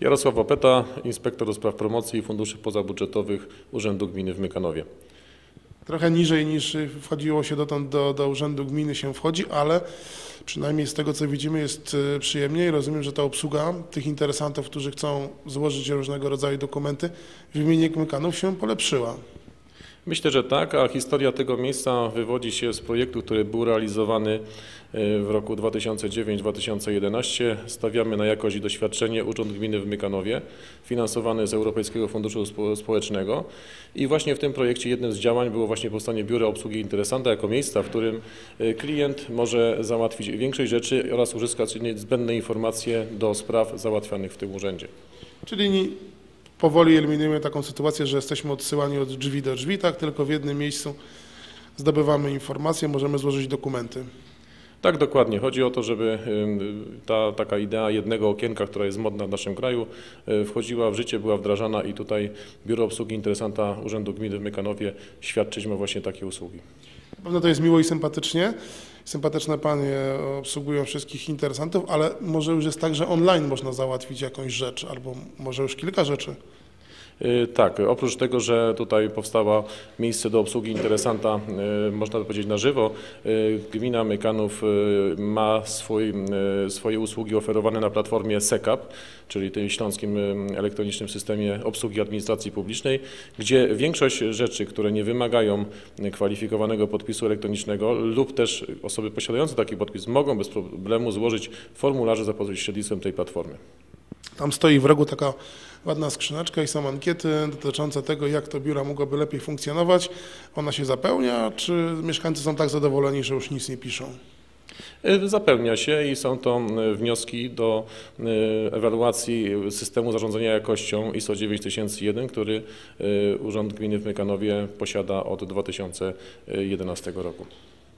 Jarosław Opeta, inspektor do spraw promocji i funduszy pozabudżetowych Urzędu Gminy w Mykanowie. Trochę niżej niż wchodziło się dotąd do, do Urzędu Gminy się wchodzi, ale przynajmniej z tego co widzimy jest y, przyjemniej. Rozumiem, że ta obsługa tych interesantów, którzy chcą złożyć różnego rodzaju dokumenty w imieniu Mykanów się polepszyła. Myślę, że tak, a historia tego miejsca wywodzi się z projektu, który był realizowany e, w roku 2009-2011. Stawiamy na jakość i doświadczenie Urząd Gminy w Mykanowie, finansowany z Europejskiego Funduszu Spo- Społecznego. I właśnie w tym projekcie jednym z działań było właśnie powstanie biura obsługi interesanta jako miejsca, w którym e, klient może załatwić większość rzeczy oraz uzyskać niezbędne informacje do spraw załatwianych w tym urzędzie. Czyli powoli eliminujemy taką sytuację, że jesteśmy odsyłani od drzwi do drzwi, tak tylko w jednym miejscu zdobywamy informacje, możemy złożyć dokumenty. Tak, dokładnie. Chodzi o to, żeby ta taka idea jednego okienka, która jest modna w naszym kraju, y, wchodziła w życie, była wdrażana i tutaj Biuro Obsługi Interesanta Urzędu Gminy w Mykanowie świadczyć ma właśnie takie usługi. Na pewno to jest miło i sympatycznie. Sympatyczne panie obsługują wszystkich interesantów, ale może już jest tak, że online można załatwić jakąś rzecz, albo może już kilka rzeczy. Y, Tak, oprócz tego, że tutaj powstało miejsce do obsługi interesanta, y, można by powiedzieć na żywo, y, gmina Mykanów ma swój, swoje usługi oferowane na platformie SECAP, czyli tym śląskim elektronicznym systemie obsługi administracji publicznej, gdzie większość rzeczy, które nie wymagają kwalifikowanego podpisu elektronicznego lub też osoby posiadające taki podpis mogą bez problemu złożyć formularze za pośrednictwem tej platformy. Tam stoi w rogu taka ładna skrzyneczka i są ankiety dotyczące tego, jak to biura mogłoby lepiej funkcjonować. Ona się zapełnia, czy mieszkańcy są tak zadowoleni, że już nic nie piszą? Y, Zapełnia się i są to y, wnioski do y, ewaluacji systemu zarządzania jakością ISO 9001, który Urząd Gminy w Mykanowie posiada od 2011 roku.